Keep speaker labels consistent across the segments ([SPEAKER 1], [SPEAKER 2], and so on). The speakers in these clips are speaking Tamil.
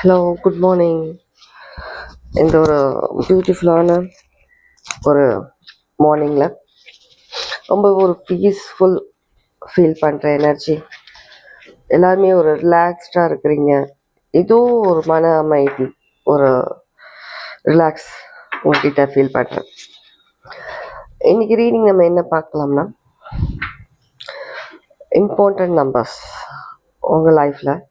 [SPEAKER 1] ஹலோ குட் மார்னிங் இந்த ஒரு பியூட்டிஃபுல்லான ஒரு மார்னிங்கில் ரொம்ப ஒரு பீஸ்ஃபுல் ஃபீல் பண்ணுற எனர்ஜி எல்லாருமே ஒரு ரிலாக்ஸ்டாக இருக்கிறீங்க. ஏதோ ஒரு மன அமைதி ஒரு ரிலாக்ஸ் உங்ககிட்ட ஃபீல் பண்ணுறேன் இன்றைக்கி ரீடிங் நம்ம என்ன பார்க்கலாம்னா இம்பார்ட்டண்ட் நம்பர்ஸ் உங்கள் லைஃப்பில்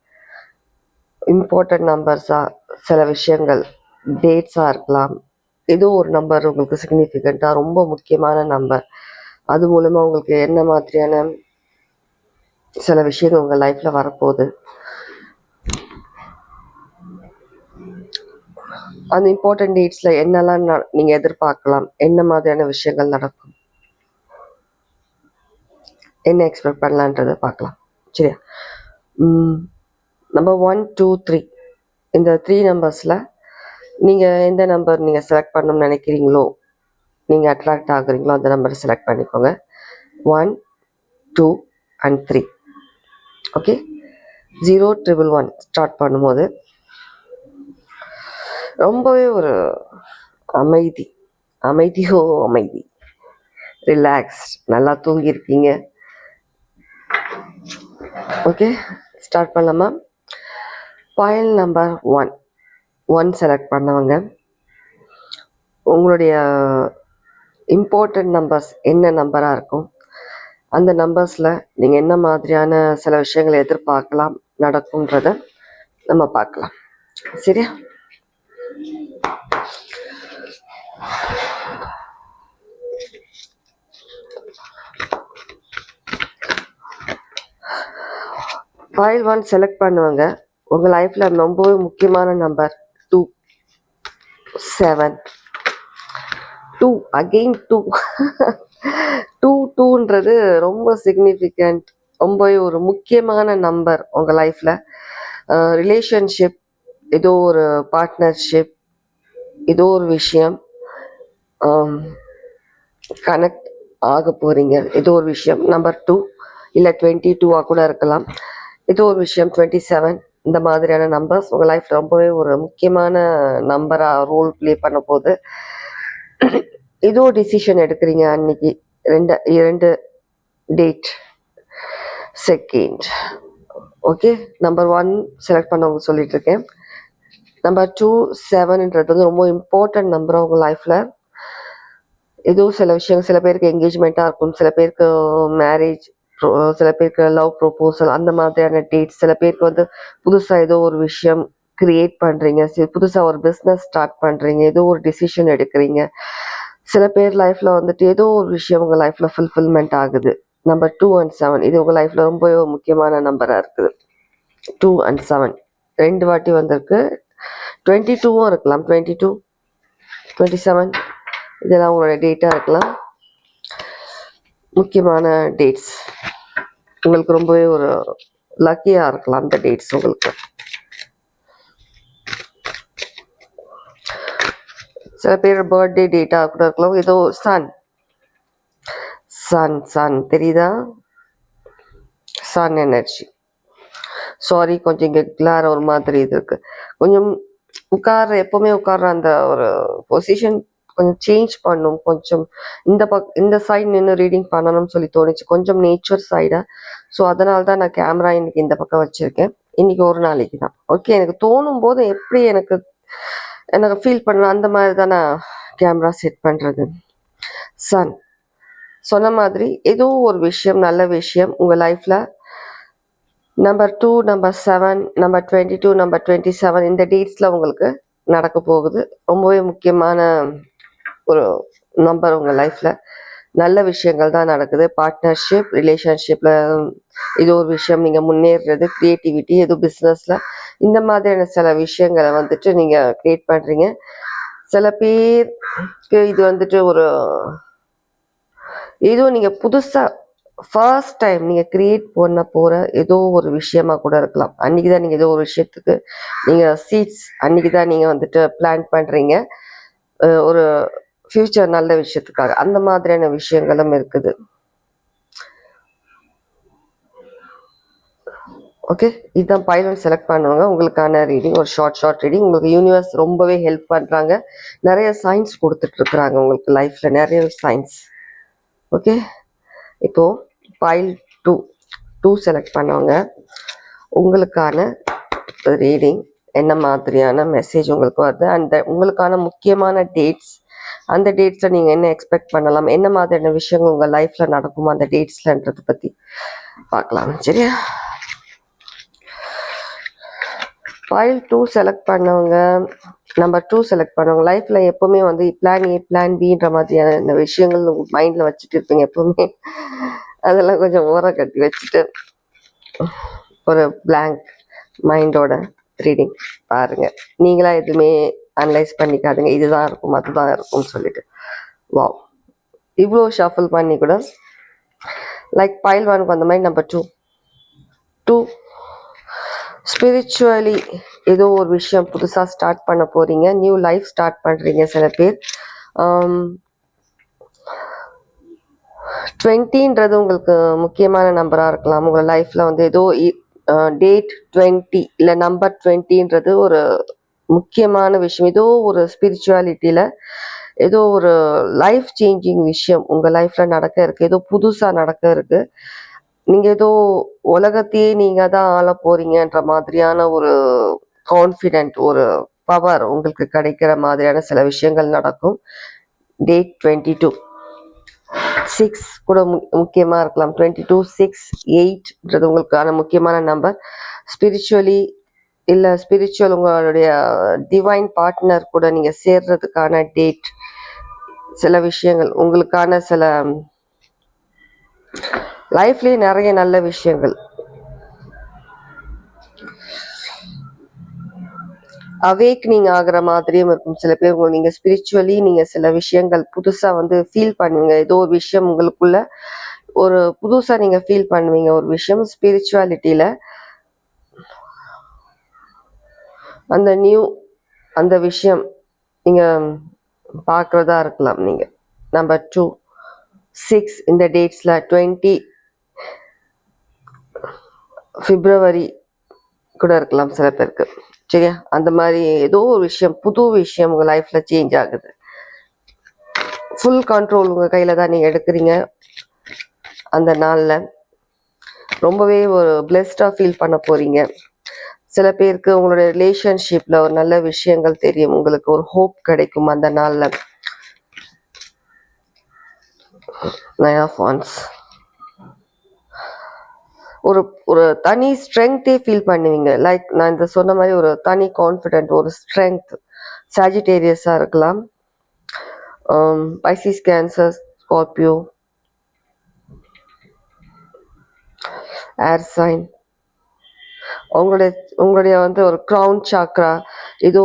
[SPEAKER 1] இம்பார்ட்டண்ட் நம்பர்ஸாக சில விஷயங்கள் டேட்ஸாக இருக்கலாம். ஏதோ ஒரு நம்பர் உங்களுக்கு சிக்னிஃபிகண்ட்டாக ரொம்ப முக்கியமான நம்பர் அது மூலமாக உங்களுக்கு என்ன மாதிரியான சில விஷயங்கள் உங்கள் லைஃப்பில் வரப்போகுது. அந்த இம்பார்ட்டன்ட் டேட்ஸில் என்னெல்லாம் ந நீங்கள் எதிர்பார்க்கலாம்? என்ன மாதிரியான விஷயங்கள் நடக்கும்? என்ன எக்ஸ்பெக்ட் பண்ணலான்றதை பார்க்கலாம். சரியா? நம்பர் ஒன் டூ த்ரீ இந்த த்ரீ நம்பர்ஸில் நீங்கள் எந்த நம்பர் நீங்கள் செலக்ட் பண்ணணும்னு நினைக்கிறீங்களோ நீங்கள் அட்ராக்ட் ஆகுறீங்களோ அந்த நம்பரை செலக்ட் பண்ணிக்கோங்க. One two and three okay zero triple one start பண்ணும்போது ரொம்பவே ஒரு அமைதி. அமைதியோ அமைதி. ரிலாக்ஸ் நல்லா தூங்கியிருக்கீங்க. ஓகே ஸ்டார்ட் பண்ணலாமா? Pile number one one select பண்ணவங்க. உங்களுடைய இம்பார்ட்டண்ட் நம்பர்ஸ் என்ன நம்பராக இருக்கும். அந்த நம்பர்ஸில் நீங்கள் என்ன மாதிரியான சில விஷயங்களை எதிர்பார்க்கலாம் நடக்கும்ன்றத நம்ம பார்க்கலாம். சரியா? ஃபைல் ஒன் செலக்ட் பண்ணுவாங்க. உங்கள் லைஃப்பில் ரொம்பவே முக்கியமான number two seven two again two two டூன்றது ரொம்ப சிக்னிஃபிகண்ட் ரொம்பவே ஒரு முக்கியமான நம்பர் உங்கள் லைஃப்பில் ரிலேஷன்ஷிப் ஏதோ ஒரு பார்ட்னர்ஷிப் ஏதோ ஒரு விஷயம் கனெக்ட் ஆக போகிறீங்க ஏதோ ஒரு விஷயம் நம்பர் டூ இல்லை டுவெண்ட்டி டூவாக கூட இருக்கலாம். ஏதோ ஒரு விஷயம் டுவெண்ட்டி செவன் இந்த மாதிரியான நம்பர்ஸ் உங்கள் லைஃப் ரொம்பவே ஒரு முக்கியமான நம்பராக ரோல் ப்ளே பண்ண போது ஏதோ டிசிஷன் எடுக்கிறீங்க அன்னைக்கு. ரெண்டு இரண்டு date second okay number one select பண்ணவங்க சொல்லிட்டு இருக்கேன். நம்பர் டூ செவன்ன்றது வந்து ரொம்ப இம்பார்ட்டன்ட் நம்பர் உங்கள் லைஃப்பில் ஏதோ சில விஷயம் சில பேருக்கு என்கேஜ்மெண்ட்டாக இருக்கும் சில பேருக்கு மேரேஜ் சில பேருக்கு லவ் ப்ரொப்போசல் அந்த மாதிரியான டேட்ஸ் சில பேருக்கு வந்து புதுசாக ஏதோ ஒரு விஷயம் கிரியேட் பண்ணுறீங்க புதுசாக ஒரு பிஸ்னஸ் ஸ்டார்ட் பண்ணுறீங்க ஏதோ ஒரு டிசிஷன் எடுக்கிறீங்க. சில பேர் லைஃப்பில் வந்துட்டு ஏதோ ஒரு விஷயம் உங்கள் லைஃப்பில் ஃபுல்ஃபில்மெண்ட் ஆகுது. நம்பர் டூ அண்ட் செவன் இது உங்கள் லைஃப்பில் ரொம்ப முக்கியமான நம்பராக இருக்குது. டூ அண்ட் செவன் ரெண்டு வாட்டி வந்திருக்கு. டுவெண்ட்டி டூவும் இருக்கலாம். டுவெண்ட்டி டூ டுவெண்ட்டி செவன் இதெல்லாம் உங்களோட டேட்டாக இருக்கலாம். முக்கியமான டேட்ஸ் உங்களுக்கு ரொம்பவே ஒரு லக்கியாக இருக்கலாம் அந்த டேட்ஸ் உங்களுக்கு. சில பேர் பர்த்டே டேட்டாக கூட இருக்கலாம். ஏதோ சன் சன் சன் தெரியுதா? சன் எனர்ஜி சாரி கொஞ்சம் இங்கே கிளார ஒரு மாதிரி இது இருக்குது கொஞ்சம் உட்கார எப்போவுமே உட்கார்ற அந்த ஒரு பொசிஷன் கொஞ்சம் சேஞ்ச் பண்ணும். கொஞ்சம் இந்த பக் இந்த சைடு நின்று ரீடிங் பண்ணணும்னு சொல்லி தோணுச்சு. கொஞ்சம் நேச்சர் சைடாக ஸோ அதனால தான் நான் கேமரா இன்னைக்கு இந்த பக்கம் வச்சுருக்கேன். இன்னைக்கு ஒரு நாளைக்கு தான். ஓகே எனக்கு தோணும் போது எப்படி எனக்கு எனக்கு ஃபீல் பண்ணணும் அந்த மாதிரி தான் நான் கேமரா செட் பண்ணுறது சன் சொன்ன மாதிரி ஏதோ ஒரு விஷயம் நல்ல விஷயம் உங்கள் லைஃப்பில் number two number seven number twenty two number twenty seven இந்த டேட்ஸில் உங்களுக்கு நடக்க போகுது. ரொம்பவே முக்கியமான ஒரு நம்பர் உங்கள் லைஃப்பில் நல்ல விஷயங்கள் தான் நடக்குது. பார்ட்னர்ஷிப் ரிலேஷன்ஷிப்பில் இது ஒரு விஷயம். நீங்கள் முன்னேறது க்ரியேட்டிவிட்டி எதுவும் பிஸ்னஸில் இந்த மாதிரியான சில விஷயங்களை வந்துட்டு நீங்கள் க்ரியேட் பண்ணுறீங்க சில பேருக்கு இது வந்துட்டு ஒரு ஏதோ நீங்கள் புதுசாக ஃபர்ஸ்ட் டைம் நீங்கள் க்ரியேட் பண்ண போகிற ஏதோ ஒரு விஷயமா கூட இருக்கலாம். அன்றைக்கி தான் நீங்கள் ஏதோ ஒரு விஷயத்துக்கு நீங்கள் சீட்ஸ் அன்றைக்கி தான் நீங்கள் வந்துட்டு பிளான் பண்ணுறீங்க ஒரு ஃப்யூச்சர் நல்ல விஷயத்துக்காக. அந்த மாதிரியான விஷயங்களும் இருக்குது. ஓகே இதுதான் பைலட் செலக்ட் பண்ணுவாங்க. உங்களுக்கான ரீடிங் ஒரு ஷார்ட் ஷார்ட் ரீடிங் உங்களுக்கு யூனிவர்ஸ் ரொம்பவே ஹெல்ப் பண்ணுறாங்க நிறைய சயின்ஸ் கொடுத்துட்ருக்குறாங்க உங்களுக்கு லைஃப்பில் நிறைய சயின்ஸ் ஓகே இப்போது பைல் டூ டூ செலக்ட் பண்ணுவாங்க. உங்களுக்கான ரீடிங் என்ன மாதிரியான மெசேஜ் உங்களுக்கு வருது? அண்ட் உங்களுக்கான முக்கியமான டேட்ஸ் அந்த டேட்ஸில் நீங்கள் என்ன எக்ஸ்பெக்ட் பண்ணலாம்? என்ன மாதிரியான விஷயங்கள் உங்கள் லைஃப்பில் நடக்குமோ அந்த டேட்ஸ்லன்றதை பற்றி பார்க்கலாம். சரியா? ஃபைல் டூ செலக்ட் பண்ணவங்க நம்பர் டூ செலக்ட் பண்ணவங்க லைஃப்பில் எப்போவுமே வந்து பிளான் ஏ பிளான் பின்ற மாதிரியான இந்த விஷயங்கள் உங்கள் மைண்டில் வச்சுட்டு இருப்பீங்க எப்போவுமே. அதெல்லாம் கொஞ்சம் ஓரம் கட்டி வச்சுட்டு ஒரு பிளாங்க் மைண்டோட ரீடிங் பாருங்கள் நீங்களாக எதுவுமே அனலைஸ் பண்ணிக்காதுங்க. இதுதான் இருக்கும் அதுதான் இருக்கும்னு சொல்லிட்டு. வாவ் இவ்வளோ ஷஃபிள் பண்ணி கூட லைக் பைல் ஒனுக்கு அந்த மாதிரி நம்பர் டூ டூ ஸ்பிரிச்சுவலி ஏதோ ஒரு விஷயம் புதுசாக ஸ்டார்ட் பண்ண போகிறீங்க நியூ லைஃப் ஸ்டார்ட் பண்ணுறீங்க சில பேர். Um, டுவெண்ட்டின்றது உங்களுக்கு முக்கியமான நம்பராக இருக்கலாம். உங்கள் லைஃப்பில் வந்து ஏதோ டேட் டுவெண்ட்டி இல்லை நம்பர் டுவெண்ட்டின்றது ஒரு முக்கியமான விஷயம். ஏதோ ஒரு ஸ்பிரிச்சுவாலிட்டியில் ஏதோ ஒரு லைஃப் சேஞ்சிங் விஷயம் உங்கள் லைஃப்பில் நடக்க இருக்குது ஏதோ புதுசாக நடக்க இருக்குது நீங்கள் ஏதோ உலகத்தையே நீங்கள் தான் ஆள போகிறீங்கன்ற மாதிரியான ஒரு கான்ஃபிடென்ட் ஒரு பவர் உங்களுக்கு கிடைக்கிற மாதிரியான சில விஷயங்கள் நடக்கும். டேட் டுவெண்ட்டி டூ சிக்ஸ் கூட மு முக்கியமாக இருக்கலாம். டுவெண்ட்டி டூ சிக்ஸ் எயிட்ன்றது உங்களுக்கான முக்கியமான நம்பர் ஸ்பிரிச்சுவலி இல்லை ஸ்பிரிச்சுவல் உங்களுடைய டிவைன் பார்ட்னர் கூட நீங்கள் சேர்றதுக்கான டேட் சில விஷயங்கள் உங்களுக்கான சில லைஃப்லேயே நிறைய நல்ல விஷயங்கள். அவேக்னிங் ஆகிற மாதிரியும் இருக்கும். சில பேர் உங்க- நீங்கள் ஸ்பிரிச்சுவலி நீங்கள் சில விஷயங்கள் புதுசாக வந்து ஃபீல் பண்ணுவீங்க. ஏதோ ஒரு விஷயம் உங்களுக்குள்ள ஒரு புதுசாக நீங்கள் ஃபீல் பண்ணுவீங்க. ஒரு விஷயம் ஸ்பிரிச்சுவாலிட்டியில் அந்த நியூ அந்த விஷயம் நீங்கள் பார்க்குறதா இருக்கலாம் நீங்கள் நம்பர் டூ சிக்ஸ் இந்த டேட்ஸில் டுவெண்ட்டி ஃபிப்ரவரி கூட இருக்கலாம் சில பேருக்கு. சரியா? அந்த மாதிரி ஏதோ ஒரு விஷயம் புது விஷயம் உங்கள் லைஃப்பில் சேஞ்ச் ஆகுது. ஃபுல் கண்ட்ரோல் உங்கள் கையில் தான் நீங்கள் எடுக்கிறீங்க. அந்த நாளில் ரொம்பவே ஒரு பிளெஸ்டாக ஃபீல் பண்ண போகிறீங்க சில பேருக்கு உங்களுடைய ரிலேஷன்ஷிப்ல ஒரு நல்ல விஷயங்கள் தெரியும். உங்களுக்கு ஒரு ஹோப் கிடைக்கும் அந்த நாள்ல. நயா ஒரு ஒரு தனி ஸ்ட்ரென்த்தே ஃபீல் பண்ணுவீங்க. லைக் நான் இந்த சொன்ன மாதிரி ஒரு தனி கான்ஃபிடென்ட் ஒரு ஸ்ட்ரென்த் சாஜிடேரியஸாக இருக்கலாம். Pisces Cancer Scorpio air sign உங்களுடைய உங்களுடைய வந்து ஒரு க்ரௌன் சாக்ரா ஏதோ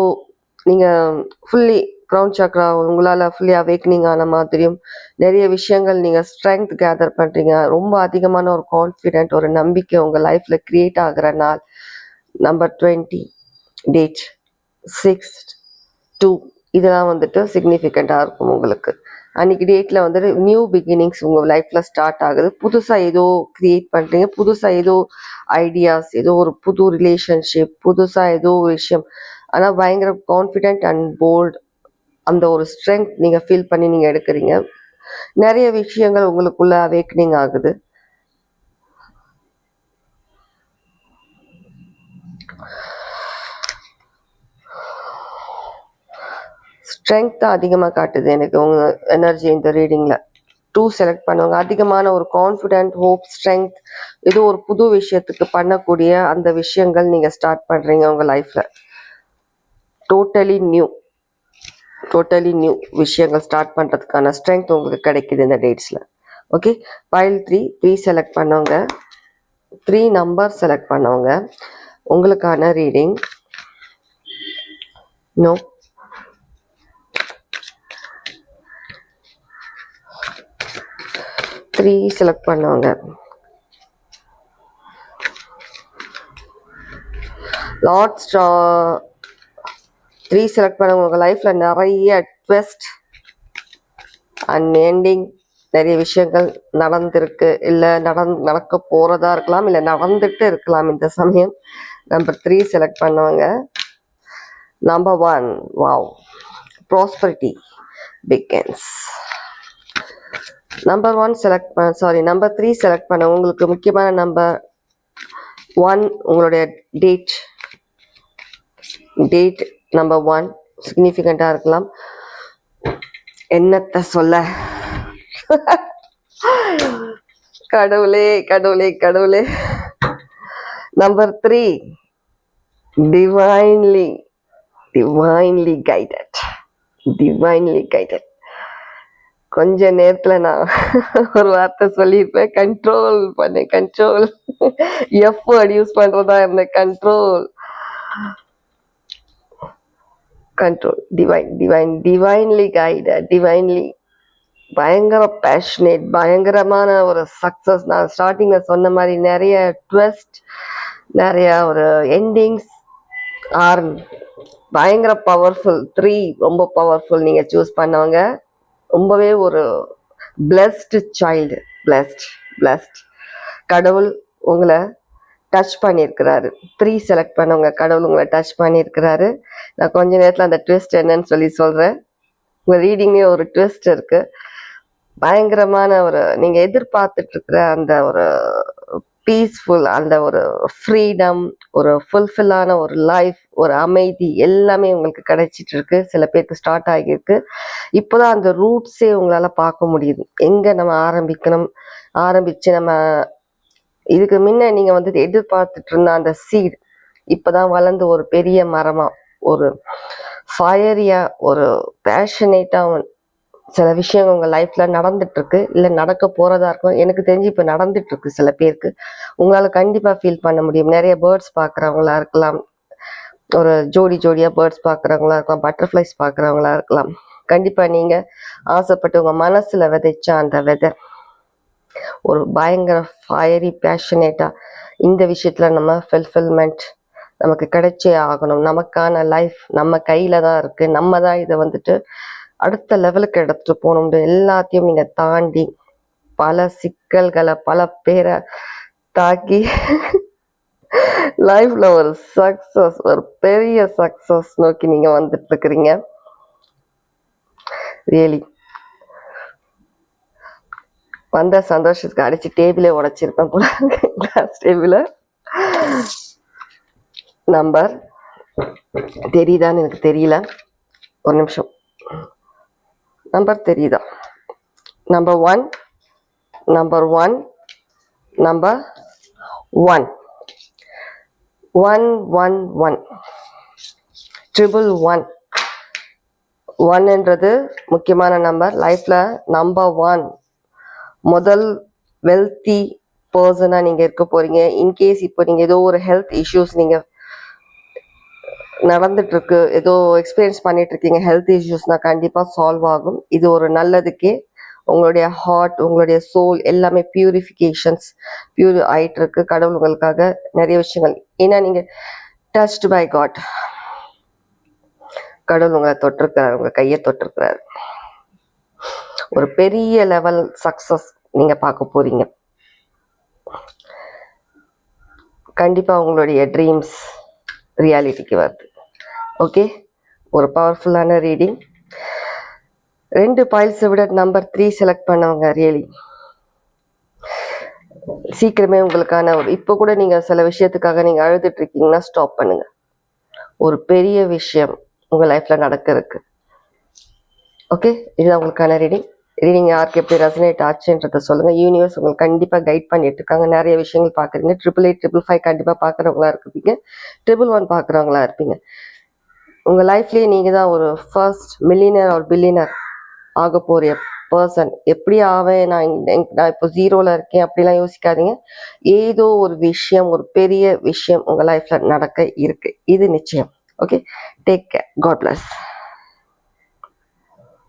[SPEAKER 1] நீங்கள் ஃபுல்லி க்ரௌன் சாக்ரா உங்களால் ஃபுல்லி அவேக்னிங் ஆன மாதிரியும் நிறைய விஷயங்கள் நீங்கள் ஸ்ட்ரென்த் கேதர் பண்ணுறீங்க ரொம்ப அதிகமான ஒரு கான்ஃபிடென்ட் ஒரு நம்பிக்கை உங்கள் லைஃப்பில் க்ரியேட் ஆகிற நாள். Number twenty date six two இதெல்லாம் வந்துட்டு சிக்னிஃபிகண்ட்டாக இருக்கும் உங்களுக்கு. அன்னைக்கு டேட்டில் வந்துட்டு நியூ பிகினிங்ஸ் உங்கள் லைஃப்பில் ஸ்டார்ட் ஆகுது. புதுசாக ஏதோ க்ரியேட் பண்ணுறீங்க புதுசாக ஏதோ ஐடியாஸ் ஏதோ ஒரு புது ரிலேஷன்ஷிப் புதுசாக ஏதோ ஒரு விஷயம். ஆனால் பயங்கர கான்ஃபிடென்ட் அண்ட் போல்ட் அந்த ஒரு ஸ்ட்ரென்த் நீங்கள் ஃபீல் பண்ணி நீங்கள் எடுக்கிறீங்க. நிறைய விஷயங்கள் உங்களுக்குள்ள அவேக்னிங் ஆகுது. ஸ்ட்ரென்த் தான் அதிகமாக காட்டுது எனக்கு உங்கள் எனர்ஜி இந்த ரீடிங்கில் டூ செலக்ட் பண்ணுவாங்க அதிகமான ஒரு கான்ஃபிடென்ட் ஹோப் ஸ்ட்ரென்த் ஏதோ ஒரு புது விஷயத்துக்கு பண்ணக்கூடிய அந்த விஷயங்கள் நீங்கள் ஸ்டார்ட் பண்ணுறீங்க உங்கள் லைஃப்பில் டோட்டலி நியூ டோட்டலி நியூ விஷயங்கள் ஸ்டார்ட் பண்ணுறதுக்கான ஸ்ட்ரென்த் உங்களுக்கு கிடைக்குது இந்த டேட்ஸில் okay pile three three select பண்ணவங்க த்ரீ நம்பர் செலக்ட் பண்ணவங்க உங்களுக்கான ரீடிங் நோ த்ரீ செலக்ட் பண்ணுவாங்க. லாட் ஸ்ட்ரா த்ரீ செலக்ட் பண்ணவங்க. உங்கள் லைஃப்பில் நிறைய ட்வெஸ்ட் அண்ட் எண்டிங் நிறைய விஷயங்கள் நடந்திருக்கு. இல்லை நடந் நடக்க போகிறதா இருக்கலாம். இல்லை நடந்துட்டு இருக்கலாம் இந்த சமயம். நம்பர் த்ரீ செலக்ட் பண்ணுவாங்க. Number one wow prosperity begins number one select பண்ண சாரி நம்பர் த்ரீ செலக்ட் பண்ண உங்களுக்கு முக்கியமான நம்பர் ஒன் உங்களுடைய டேட் டேட் நம்பர் ஒன் சிக்னிஃபிகண்ட்டாக இருக்கலாம். என்னத்த சொல்ல? கடவுளே கடவுளே கடவுளே. Number three divinely divinely guided divinely guided கொஞ்ச நேரத்துல நான் ஒரு வார்த்தை சொல்லியிருப்பேன். கண்ட்ரோல் பண்ணேன் கண்ட்ரோல் எஃப் வேர்ட் யூஸ் பண்றதா இருந்தேன். Control control divine divine divinely guided divinely பயங்கர பேஷனேட் பயங்கரமான ஒரு சக்ஸஸ் நான் ஸ்டார்டிங்கில் சொன்ன மாதிரி நிறைய ட்வெஸ்ட் நிறைய ஒரு எண்டிங்ஸ் ஆர் பயங்கர பவர்ஃபுல் த்ரீ ரொம்ப பவர்ஃபுல் நீங்கள் சூஸ் பண்ணவங்க. ரொம்பவே ஒரு பிளஸ்டு சைல்டு பிளஸ்ட் பிளஸ்ட் கடவுள் உங்களை டச் பண்ணியிருக்கிறாரு. த்ரீ செலக்ட் பண்ணவங்க கடவுள் உங்களை டச் பண்ணியிருக்கிறாரு. நான் கொஞ்ச நேரத்தில் அந்த ட்விஸ்ட் என்னன்னு சொல்லி சொல்கிறேன் உங்கள் ரீடிங்லேயே ஒரு ட்விஸ்ட் இருக்குது பயங்கரமான ஒரு நீங்கள் எதிர்பார்த்துட்டு இருக்கிற அந்த ஒரு பீஸ்ஃபுல் அந்த ஒரு ஃப்ரீடம் ஒரு ஃபுல்ஃபில்லான ஒரு லைஃப் ஒரு அமைதி எல்லாமே உங்களுக்கு கிடைச்சிட்டு இருக்கு சில பேருக்கு ஸ்டார்ட் ஆகியிருக்கு. இப்போதான் அந்த ரூட்ஸே உங்களால் பார்க்க முடியுது. எங்கே நம்ம ஆரம்பிக்கணும்? ஆரம்பித்து நம்ம இதுக்கு முன்ன நீங்கள் வந்து எதிர்பார்த்துட்டு இருந்த அந்த சீட் இப்போதான் வளர்ந்து ஒரு பெரிய மரமாக ஒரு ஃபயரியாக ஒரு பேஷனேட்டாக சில விஷயங்கள் உங்கள் லைஃப்பில் நடந்துட்டுருக்கு இல்லை நடக்க போகிறதா இருக்கும். எனக்கு தெரிஞ்சு இப்போ நடந்துட்டுருக்கு சில பேருக்கு. உங்களால் கண்டிப்பாக ஃபீல் பண்ண முடியும். நிறைய பேர்ட்ஸ் பார்க்குறவங்களா இருக்கலாம். ஒரு ஜோடி ஜோடியாக பேர்ட்ஸ் பார்க்குறவங்களா இருக்கலாம். பட்டர்ஃப்ளைஸ் பார்க்குறவங்களா இருக்கலாம். கண்டிப்பாக நீங்கள் ஆசைப்பட்டு உங்கள் மனசில் விதைச்ச அந்த விதை ஒரு பயங்கர ஃபயரி பேஷனேட்டாக இந்த விஷயத்தில் நம்ம ஃபுல்ஃபில்மெண்ட் நமக்கு கிடைச்சே ஆகணும். நமக்கான லைஃப் நம்ம கையில் தான் இருக்குது நம்ம தான் இதை வந்துட்டு அடுத்த லெவலுக்கு எடுத்துகிட்டு போகணும் எல்லாத்தையும் நீங்கள் தாண்டி பல சிக்கல்களை பல பேரை தாக்கி லைஃப்ல ஒரு சக்சஸ் ஒரு பெரிய சக்சஸ் நோக்கி நீங்க வந்துட்டு இருக்கிறீங்க. ரியலி வந்த சந்தோஷத்துக்கு அடிச்சு டேபிளே உடைச்சிருப்பேன் போல கிளாஸ் டேபிள நம்பர் தெரியுதான்னு எனக்கு தெரியல. ஒரு நிமிஷம். நம்பர் தெரியுதா number one number one number one one one one triple one ஒன்ன்றது முக்கியமான நம்பர் லைஃப்பில் நம்பர் ஒன் முதல் வெல்த்தி பர்சனாக நீங்கள் இருக்க போகிறீங்க இன்கேஸ் இப்போ நீங்கள் ஏதோ ஒரு ஹெல்த் இஷ்யூஸ் நீங்கள் நடந்துட்டு இருக்கு ஏதோ எக்ஸ்பீரியன்ஸ் பண்ணிட்டு இருக்கீங்க ஹெல்த் இஷ்யூஸ்னா கண்டிப்பாக சால்வ் ஆகும். இது ஒரு நல்லதுக்கே. உங்களுடைய ஹார்ட் உங்களுடைய சோல் எல்லாமே பியூரிஃபிகேஷன்ஸ் பியூர் ஆயிட்டு இருக்கு கடவுள் உங்களுக்காக நிறைய விஷயங்கள். ஏன்னா நீங்க டச்டு பை காட் கடவுள் உங்களை தொட்டிருக்கிறார். உங்க கையை தொட்டிருக்கிறார். ஒரு பெரிய லெவல் சக்சஸ் நீங்க பார்க்க போறீங்க. கண்டிப்பா உங்களுடைய ட்ரீம்ஸ் ரியாலிட்டிக்கு வருது. ஓகே ஒரு பவர்ஃபுல்லான ரீடிங் ரெண்டு பாயில்ஸை விட நம்பர் த்ரீ செலக்ட் பண்ணவங்க ரியலி சீக்கிரமே உங்களுக்கான ஒரு இப்போ கூட நீங்கள் சில விஷயத்துக்காக நீங்கள் அழுதுட்டு இருக்கீங்கன்னா ஸ்டாப் பண்ணுங்கள் ஒரு பெரிய விஷயம் உங்கள் லைஃப்பில் நடக்கிறதுக்கு. ஓகே இதுதான் உங்களுக்கான ரீடிங் ரீடிங் யாருக்கு எப்படி ரெசனேட் ஆச்சுன்றத சொல்லுங்கள் யூனிவர்ஸ் உங்களுக்கு கண்டிப்பாக கைட் பண்ணிட்டு இருக்காங்க. நிறைய விஷயங்கள் பார்க்குறீங்க ட்ரிபிள் எயிட் ட்ரிபிள் ஃபைவ் கண்டிப்பாக பார்க்குறவங்களா இருப்பீங்க. ட்ரிபிள் ஒன் பார்க்குறவங்களா இருப்பீங்க. உங்கள் லைஃப்லேயே நீங்கள் தான் ஒரு ஃபர்ஸ்ட் மில்லியனர் ஒரு பில்லியனர் ஆக போகிற பர்சன் எப்படி ஆவேன்? நான் நான் இப்போ ஜீரோவில் இருக்கேன். அப்படிலாம் யோசிக்காதீங்க. ஏதோ ஒரு விஷயம் ஒரு பெரிய விஷயம் உங்கள் லைஃப்பில் நடக்க இருக்கு. இது நிச்சயம். Okay take care God bless